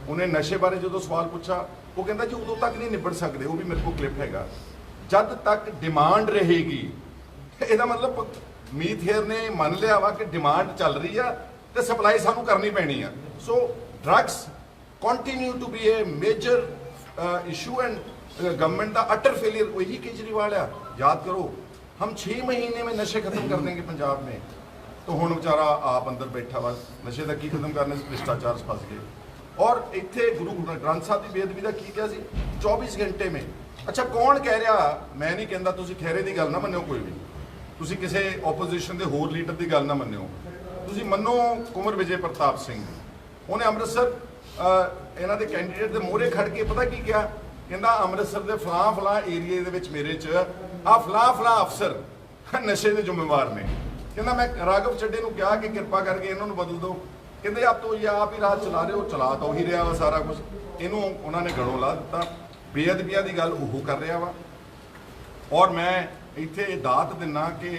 ਉਹਨੇ ਨਸ਼ੇ ਬਾਰੇ ਜਦੋਂ ਸਵਾਲ ਪੁੱਛਾ ਉਹ ਕਹਿੰਦਾ ਜੀ ਉਦੋਂ ਤੱਕ ਨਹੀਂ ਨਿਬੜ ਸਕਦੇ ਉਹ ਵੀ ਮੇਰੇ ਕੋਲ ਕਲਿੱਪ ਹੈਗਾ ਜਦ ਤੱਕ ਡਿਮਾਂਡ ਰਹੇਗੀ ਇਹਦਾ ਮਤਲਬ ਮੀਤ ਹੇਅਰ ਨੇ ਮੰਨ ਲਿਆ ਵਾ ਕਿ ਡਿਮਾਂਡ ਚੱਲ ਰਹੀ ਆ ਤੇ ਸਪਲਾਈ ਸਾਨੂੰ ਕਰਨੀ ਪੈਣੀ ਆ so drugs continue to be a major uh, issue and uh, government the utter failure वही केजरीवाल है याद करो हम छह महीने में नशे खत्म कर देंगे पंजाब में तो ਹੁਣ ਵਿਚਾਰਾ ਆਪ ਅੰਦਰ ਬੈਠਾ ਵਾ ਨਸ਼ੇ ਦਾ ਕੀ ਖਤਮ ਕਰਨੇ ਸੀ ਭ੍ਰਿਸ਼ਟਾਚਾਰ 'ਚ ਫਸ ਗਏ ਔਰ ਇੱਥੇ ਗੁਰੂ ਗ੍ਰੰਥ ਸਾਹਿਬ ਦੀ ਬੇਅਦਬੀ ਦਾ ਕੀ ਕਿਹਾ ਸੀ? 24 ਘੰਟੇ में ਅੱਛਾ, ਕੌਣ ਕਹਿ ਰਿਹਾ? ਮੈਂ ਨਹੀਂ ਕਹਿੰਦਾ ਤੁਸੀਂ ਖੈਰੇ ਦੀ ਗੱਲ ਨਾ ਮੰਨਿਓ ਕੋਈ ਵੀ। ਤੁਸੀਂ ਕਿਸੇ ਆਪੋਜੀਸ਼ਨ ਦੇ ਹੋਰ ਲੀਡਰ ਦੀ ਗੱਲ ਨਾ ਮੰਨਿਓ। ਤੁਸੀਂ ਮੰਨੋ ਕੁਮਰ ਵਿਜੇ ਪ੍ਰਤਾਪ ਸਿੰਘ। ਉਹਨੇ ਅੰਮ੍ਰਿਤਸਰ ਇਹਨਾਂ ਦੇ ਕੈਂਡੀਡੇਟ ਦੇ ਮੋਹਰੇ ਖੜ ਕੇ ਪਤਾ ਕੀ ਕਿਹਾ? ਕਹਿੰਦਾ, ਅੰਮ੍ਰਿਤਸਰ ਦੇ ਫਲਾਂ ਫਲਾਂ ਏਰੀਏ ਦੇ ਵਿੱਚ ਮੇਰੇ ਚ ਆ ਫਲਾਂ ਫਲਾਂ ਅਫਸਰ ਨਸ਼ੇ ਦੇ ਜ਼ਿੰਮੇਵਾਰ ਨੇ। ਕਹਿੰਦਾ, ਮੈਂ ਰਾਘਵ ਚੱਡੇ ਨੂੰ ਕਿਹਾ ਕਿ ਕਿਰਪਾ ਕਰਕੇ ਇਹਨਾਂ ਨੂੰ ਬਦਲ ਦਿਓ। ਕਹਿੰਦੇ ਆਪ ਤੋਂ ਇਹ ਆਪ ਹੀ ਰਾਜ ਚਲਾ ਰਹੇ ਹੋ, ਚਲਾ ਤਾਂ ਉਹੀ ਰਿਹਾ ਵਾ ਸਾਰਾ ਕੁਝ ਇਹਨੂੰ ਉਹਨਾਂ ਨੇ ਗਲੋਂ ਲਾ ਦਿੱਤਾ। ਬੇਅਦਬੀਆਂ ਦੀ ਗੱਲ ਉਹ ਕਰ ਰਿਹਾ ਵਾ। ਔਰ ਮੈਂ ਇੱਥੇ ਇਹ ਦਾਤ ਦਿੰਨਾ ਕਿ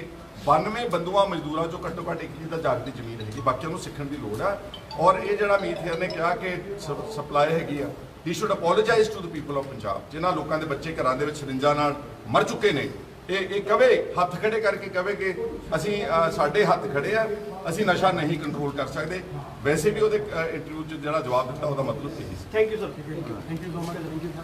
92 ਬੰਦੂਆਂ ਮਜ਼ਦੂਰਾਂ ਚੋਂ ਘੱਟੋ ਘੱਟ ਇੱਕ ਜੀ ਦਾ ਜਾਗਦੀ ਜ਼ਮੀਨ ਹੈਗੀ। ਬਾਕੀਆਂ ਨੂੰ ਸਿੱਖਣ ਦੀ ਲੋੜ ਆ। ਔਰ ਇਹ ਜਿਹੜਾ ਮੀਤ ਨੇ ਕਿਹਾ ਕਿ ਸਪਲਾਈ ਹੈਗੀ ਆ। He should apologise to the people of Punjab ਜਿਨ੍ਹਾਂ ਲੋਕਾਂ ਦੇ ਬੱਚੇ ਘਰਾਂ ਦੇ ਵਿੱਚ ਸਰਿੰਜਾਂ ਨਾਲ ਮਰ ਚੁੱਕੇ ਨੇ। ਇਹ ਇਹ ਕਵੇ, ਹੱਥ ਖੜੇ ਕਰਕੇ ਕਵੇ ਕਿ ਅਸੀਂ ਸਾਡੇ ਹੱਥ ਖੜੇ ਆ, ਅਸੀਂ ਨਸ਼ਾ ਨਹੀਂ ਕੰਟਰੋਲ ਕਰ ਸਕਦੇ। ਵੈਸੇ ਵੀ ਉਹਦੇ ਇੰਟਰਵਿਊ 'ਚ ਜਿਹੜਾ ਜਵਾਬ ਦਿੱਤਾ, ਉਹਦਾ ਮਤਲਬ ਇਹੀ ਸੀ। Thank you sir thank you so much thank you sir